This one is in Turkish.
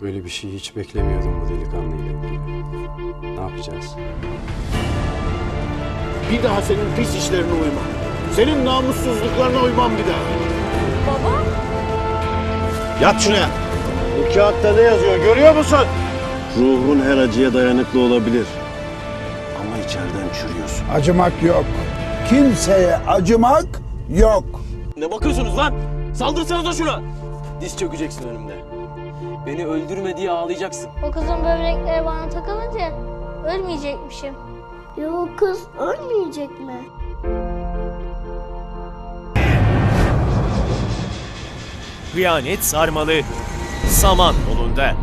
Böyle bir şey hiç beklemiyordum bu delikanlıyla ilgili. Ne yapacağız? Bir daha senin pis işlerine uymam. Senin namussuzluklarına uymam bir daha. Baba? Yat şuraya. Bu kağıtta ne yazıyor görüyor musun? Ruhun her acıya dayanıklı olabilir. Ama içeriden çürüyorsun. Acımak yok. Kimseye acımak yok. Ne bakıyorsunuz lan? Saldırsanıza şuna. Diz çökeceksin önümde. Beni öldürme diye ağlayacaksın. O kızın böbrekleri bana takılınca ölmeyecekmişim. Ya o kız ölmeyecek mi? Hıyanet sarmalı saman yolunda.